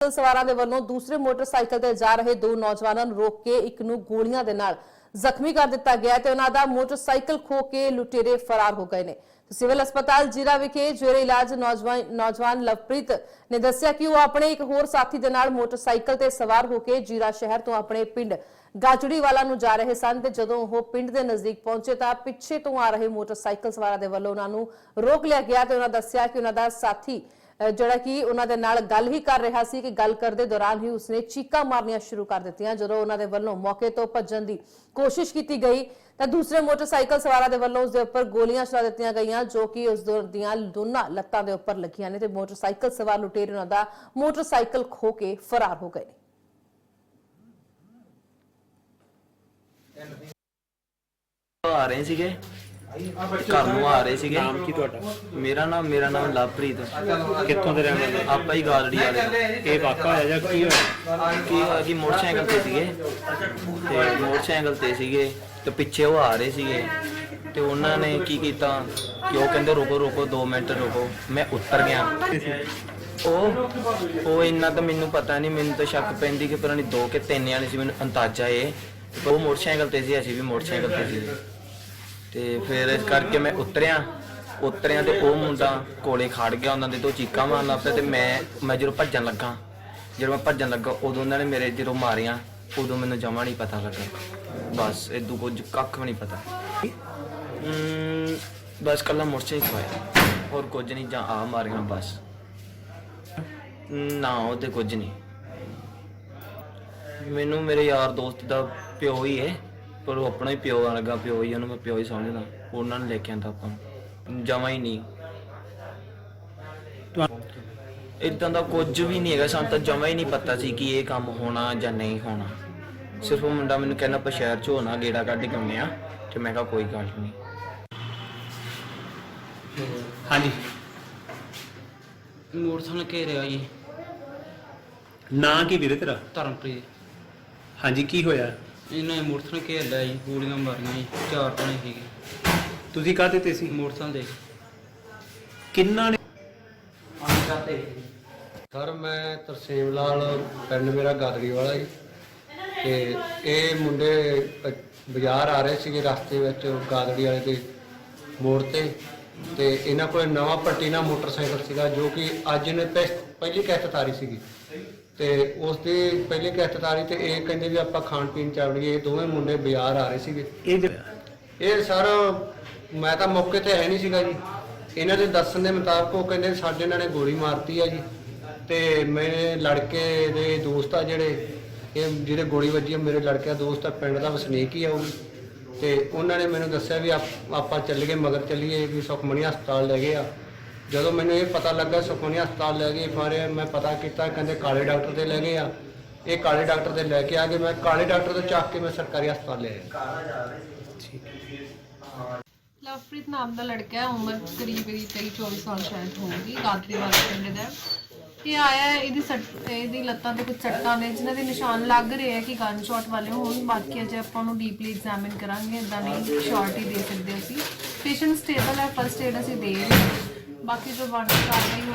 ਸਵਾਰਾਂ ਦੇ ਵੱਲੋਂ ਦੂਸਰੇ ਮੋਟਰਸਾਈਕਲ ਤੇ ਜਾ ਰਹੇ ਦੋ ਨੌਜਵਾਨਾਂ ਨੂੰ ਰੋਕ ਕੇ ਇੱਕ ਨੂੰ ਗੋਲੀਆਂ ਦੇ ਨਾਲ ਜ਼ਖਮੀ ਕਰ ਦਿੱਤਾ ਗਿਆ ਤੇ ਉਹਨਾਂ ਦਾ ਮੋਟਰਸਾਈਕਲ ਖੋ ਕੇ ਲੁਟੇਰੇ ਫਰਾਰ ਹੋ ਗਏ ਨੇ। ਸਿਵਲ ਹਸਪਤਾਲ ਜੀਰਾ ਵਿਖੇ ਜੇਰੇ ਇਲਾਜ ਨੌਜਵਾਨ ਲਵਪ੍ਰੀਤ ਨੇ ਦੱਸਿਆ ਕਿ ਉਹ ਆਪਣੇ ਇੱਕ ਹੋਰ ਸਾਥੀ ਦੇ ਨਾਲ ਮੋਟਰਸਾਈਕਲ ਤੇ ਸਵਾਰ ਹੋ ਕੇ ਜੀਰਾ ਸ਼ਹਿਰ ਤੋਂ ਆਪਣੇ ਪਿੰਡ ਗਾਜੜੀ ਵਾਲਾ ਨੂੰ ਜਾ ਰਹੇ ਸਨ ਤੇ ਜਦੋਂ ਉਹ ਪਿੰਡ ਦੇ ਨਜ਼ਦੀਕ ਪਹੁੰਚੇ ਤਾਂ ਪਿੱਛੇ ਤੋਂ ਆ ਰਹੇ ਮੋਟਰਸਾਈਕਲ ਸਵਾਰਾਂ ਦੇ ਵੱਲੋਂ ਉਹਨਾਂ ਨੂੰ ਰੋਕ ਲਿਆ ਗਿਆ ਤੇ ਉਹਨਾਂ ਦੱਸਿਆ ਕਿ ਉਹਨਾਂ ਦਾ ਸਾਥੀ ਜਿਹੜਾ ਕਿ ਉਹਨਾਂ ਦੇ ਨਾਲ ਗੱਲ ਹੀ ਕਰ ਰਿਹਾ ਸੀ ਕਿ ਗੱਲ ਕਰਦੇ ਦੌਰਾਨ ਹੀ ਉਸਨੇ ਚੀਕਾਂ ਮਾਰਨੀਆਂ ਸ਼ੁਰੂ ਕਰ ਦਿੱਤੀਆਂ। ਜਦੋਂ ਉਹਨਾਂ ਦੇ ਵੱਲੋਂ ਮੌਕੇ ਤੋਂ ਭੱਜਣ ਦੀ ਕੋਸ਼ਿਸ਼ ਕੀਤੀ ਗਈ, ਤਾਂ ਦੂਸਰੇ ਮੋਟਰਸਾਈਕਲ ਸਵਾਰਾਂ ਦੇ ਵੱਲੋਂ ਉਸ ਦੇ ਉੱਪਰ ਗੋਲੀਆਂ ਚਲਾ ਦਿੱਤੀਆਂ ਗਈਆਂ, ਜੋ ਕਿ ਉਸ ਦੀਆਂ ਦੋਨਾਂ ਲੱਤਾਂ ਦੇ ਉੱਪਰ ਲੱਗੀਆਂ ਨੇ ਤੇ ਮੋਟਰਸਾਈਕਲ ਸਵਾਰ ਲੁਟੇਰੇ ਉਹਨਾਂ ਦਾ ਮੋਟਰਸਾਈਕਲ ਖੋ ਕੇ ਫਰਾਰ ਹੋ ਗਏ ਆ ਰਹੇ ਸੀਗੇ। ਘਰ ਨੂੰ ਆ ਰਹੇ ਸੀਗੇ। ਨਾਮ ਕੀ ਤੁਹਾਡਾ? ਮੇਰਾ ਨਾਮ ਮੇਰਾ ਨਾਮ ਲਵਪ੍ਰੀਤ ਕਿੱਥੋਂ ਦੇ ਰਹਿਣ ਵਾਲੇ? ਆਪਾਂ ਹੀ ਗਾਲੜੀ ਵਾਲੇ। ਇਹ ਵਾਕਾ ਹੋਇਆ ਜਾਂ ਕੀ ਹੋਇਆ? ਕੀ ਹੋਇਆ ਕਿ ਮੋਟਰਸਾਈਕਲ ਤੇ ਸੀਗੇ। ਤੇ ਮੋਟਰਸਾਈਕਲ ਤੇ ਸੀਗੇ ਤੇ ਪਿੱਛੇ ਉਹ ਆ ਰਹੇ ਸੀਗੇ। ਤੇ ਉਹਨਾਂ ਨੇ ਕੀ ਕੀਤਾ ਕਿ ਉਹ ਕਹਿੰਦੇ ਰੁਕੋ ਰੁਕੋ 2 ਮਿੰਟ ਰੁਕੋ। ਮੈਂ ਉੱਤਰ ਗਿਆ। ਉਹ ਉਹ ਇੰਨਾ ਤਾਂ ਮੈਨੂੰ ਪਤਾ ਨਹੀਂ ਮੈਨੂੰ ਤਾਂ ਸ਼ੱਕ ਪੈਂਦੀ ਕਿ ਪਤਾ ਨਹੀਂ ਦੋ ਕਿ ਤਿੰਨ ਜਾਣੇ ਸੀ ਮੈਨੂੰ ਅੰਦਾਜ਼ਾ ਏ ਉਹ ਮੋਟਰਸਾਈਕਲ ਤੇ ਸੀ ਅਸੀਂ ਵੀ ਮੋਟਰਸਾਈਕਲ ਤੇ ਸੀ ਤੇ ਫਿਰ ਇਸ ਕਰਕੇ ਮੈਂ ਉਤਰਿਆ। ਉਤਰਿਆ ਤੇ ਉਹ ਮੁੰਡਾ ਕੋਲੇ ਖੜ ਗਿਆ, ਉਹਨਾਂ ਦੇ ਤੋਂ ਚੀਕਾਂ ਮਾਰਨ ਲੱਗ ਪਿਆ ਤੇ ਮੈਂ ਮੈਂ ਜਦੋਂ ਭੱਜਣ ਲੱਗਾ, ਜਦੋਂ ਮੈਂ ਭੱਜਣ ਲੱਗਾ, ਉਦੋਂ ਉਹਨਾਂ ਨੇ ਮੇਰੇ ਜਦੋਂ ਮਾਰੀਆਂ, ਉਦੋਂ ਮੈਨੂੰ ਜਮਾ ਨਹੀਂ ਪਤਾ ਲੱਗਾ। ਬਸ ਇਦੋਂ ਕੁਝ ਕੱਖ ਵੀ ਨਹੀਂ ਪਤਾ। ਬਸ ਕੱਲਾ ਮੋਟਰਸਾਈਕਲ ਹੋਇਆ ਹੋਰ ਕੁਝ ਨਹੀਂ, ਜਾਂ ਆ ਮਾਰੀਆਂ ਬਸ। ਨਾ, ਉਹ ਉਹਦੇ ਕੁਝ ਨਹੀਂ। ਮੈਨੂੰ ਮੇਰੇ ਯਾਰ ਦੋਸਤ ਦਾ ਪਿਓ ਹੀ ਹੈ ਪਰ ਉਹ ਆਪਣਾ ਹੀ ਪਿਓ ਵਰਗਾ ਪਿਓ ਹੀ ਉਹਨੂੰ ਮੈਂ ਪਿਓ ਹੀ ਸਮਝਦਾ। ਉਹਨਾਂ ਨੇ ਲੈ ਕੇ ਆਂਦਾ ਆਪਾਂ ਨੂੰ। ਜਮਾ ਹੀ ਨਹੀਂ। ਇਦਾਂ ਦਾ ਕੁਝ ਵੀ ਨਹੀਂ ਹੈਗਾ ਸਾਨੂੰ ਤਾਂ ਜਮਾ ਹੀ ਨਹੀਂ ਪਤਾ ਸੀ ਕਿ ਇਹ ਕੰਮ ਹੋਣਾ ਜਾਂ ਨਹੀਂ ਹੋਣਾ। ਸਿਰਫ ਉਹ ਮੁੰਡਾ ਮੈਨੂੰ ਕਹਿੰਦਾ ਆਪਾਂ ਸ਼ਹਿਰ 'ਚ ਹੋਣਾ ਗੇੜਾ ਕੱਢ ਕੇ ਆਉਂਦੇ ਆ ਤੇ ਮੈਂ ਕਿਹਾ ਕੋਈ ਗੱਲ ਨਹੀਂ। ਹਾਂਜੀ। ਮੋਟਰਸਾਈਕਲ ਘੇਰਿਆ ਜੀ। ਨਾਂ ਕੀ ਵੀਰੇ ਤੇਰਾ? ਧਰਮਪ੍ਰੀਤ। ਹਾਂਜੀ ਕੀ ਹੋਇਆ? ਇਹਨਾਂ ਨੇ ਮੋਟਰਸਾਈਕਲ ਘੇਰ ਲਿਆ ਜੀ ਗੋਲੀਆਂ ਮਾਰੀਆਂ ਜੀ ਚਾਰ ਜਣੇ ਸੀਗੇ। ਤੁਸੀਂ ਕਾਹਦੇ ਤੇ ਸੀ? ਮੋਟਰਸਾਈਕਲ ਦੇ ਕਿੰਨਾ ਨੇ ਸਰ ਮੈਂ ਤਰਸੇਮ ਲਾਲ ਪਿੰਡ ਮੇਰਾ ਗਾਦੜੀ ਵਾਲਾ ਜੀ। ਤੇ ਇਹ ਮੁੰਡੇ ਅ, ਬਾਜ਼ਾਰ ਆ ਰਹੇ ਸੀਗੇ ਰਸਤੇ ਵਿੱਚ ਗਾਦੜੀ ਵਾਲੇ ਦੇ ਮੋੜ ਤੇ। ਤੇ ਇਹਨਾਂ ਕੋਲ ਨਵਾਂ ਪਲਟੀਨਾ ਮੋਟਰਸਾਈਕਲ ਸੀਗਾ ਜੋ ਕਿ ਅੱਜ ਨੇ ਪਹਿ- ਪਹਿਲੀ ਕਿਸ਼ਤ ਤਾਰੀ ਸੀਗੀ। ਤੇ ਉਸ ਦੀ ਪਹਿਲੀ ਕਿਸ਼ਤ ਤਾਰੀ ਤੇ ਇਹ ਕਹਿੰਦੇ ਵੀ ਆਪਾਂ ਖਾਣ ਪੀਣ ਚਾਵੜੀਏ ਇਹ ਦੋਵੇਂ ਮੁੰਡੇ ਬਾਜ਼ਾਰ ਆ ਰਹੇ ਸੀਗੇ। ਇਹ ਇਹ ਸਰ ਮੈਂ ਤਾਂ ਮੌਕੇ ਤੇ ਹੈ ਨਹੀਂ ਸੀਗਾ ਜੀ। ਇਹਨਾਂ ਦੇ ਦੱਸਣ ਦੇ ਮੁਤਾਬਕ ਉਹ ਕਹਿੰਦੇ ਸਾਡੇ ਇਹਨਾਂ ਨੇ ਗੋਲੀ ਮਾਰਤੀ ਆ ਜੀ। ਤੇ ਮੇਰੇ ਲੜਕੇ ਦੇ ਦੋਸਤ ਆ ਜਿਹੜੇ ਇਹ ਜਿਹੜੇ ਗੋਲੀ ਵੱਜੀ ਆ ਮੇਰੇ ਲੜਕੇ ਦਾ ਦੋਸਤ ਆ ਪਿੰਡ ਦਾ ਵਸਨੀਕ ਹੀ ਆ ਉਹ। ਤੇ ਉਹਨਾਂ ਨੇ ਮੈਨੂੰ ਦੱਸਿਆ ਵੀ ਆਪ- ਆਪਾਂ ਚੱਲ ਗਏ ਮਗਰ ਚੱਲੀਏ ਵੀ ਸੁਖਮਣੀ ਹਸਪਤਾਲ ਲੈ ਗਏ ਆ। ਜਦੋਂ ਮੈਨੂੰ ਇਹ ਪਤਾ ਲੱਗਾ ਸੁਖਮਣੀ ਹਸਪਤਾਲ ਲੈ ਗਏ ਫਿਰ ਮੈਂ ਪਤਾ ਕੀਤਾ ਕਹਿੰਦੇ ਕਾਲੇ ਡਾਕਟਰ ਤੇ ਲੈ ਗਏ ਆ। ਇਹ ਕਾਲੇ ਡਾਕਟਰ ਤੇ ਲੈ ਕੇ ਆ ਗਏ। ਮੈਂ ਕਾਲੇ ਡਾਕਟਰ ਤੋਂ ਚੱਕ ਕੇ ਮੈਂ ਸਰਕਾਰੀ ਹਸਪਤਾਲ ਲੈ ਆਇਆ। ਲਵਪ੍ਰੀਤ ਨਾਮ ਦਾ ਲੜਕਾ ਹੈ ਉਮਰ ਕਰੀਬ ਇਹਦੀ 23 24 ਸਾਲ ਸ਼ਾਇਦ ਹੋਊਗੀ ਗਾਦਰੀ ਵਾਲੇ ਪਿੰਡ ਦਾ। ਹੈ। ਇਹ ਆਇਆ ਹੈ, ਇਹਦੀ ਸੱਟ ਇਹਦੀ ਲੱਤਾਂ ਤੇ ਕੁਝ ਸੱਟਾਂ ਨੇ ਜਿਨ੍ਹਾਂ ਦੇ ਨਿਸ਼ਾਨ ਲੱਗ ਰਹੇ ਆ ਕਿ ਗਨ ਸ਼ਾਟ ਵਾਲੇ ਹੋਣ। ਬਾਕੀ ਅਜੇ ਆਪਾਂ ਨੂੰ ਡੀਪਲੀ ਐਗਜ਼ਾਮਿਨ ਕਰਾਂਗੇ ਇਦਾਂ ਨਹੀਂ ਸ਼ਾਰਟ ਹੀ ਦੇ ਸਕਦੇ ਅਸੀਂ। ਪੇਸ਼ੈਂਟ ਸਟੇਬਲ ਹੈ ਫਸਟ ਏਡ ਅਸੀਂ ਦੇ ਰਹੇ ਹਾਂ। ਬਾਕੀ ਜੋ ਬਣਦੀ ਕਾਰਵਾਈ ਹੋਈ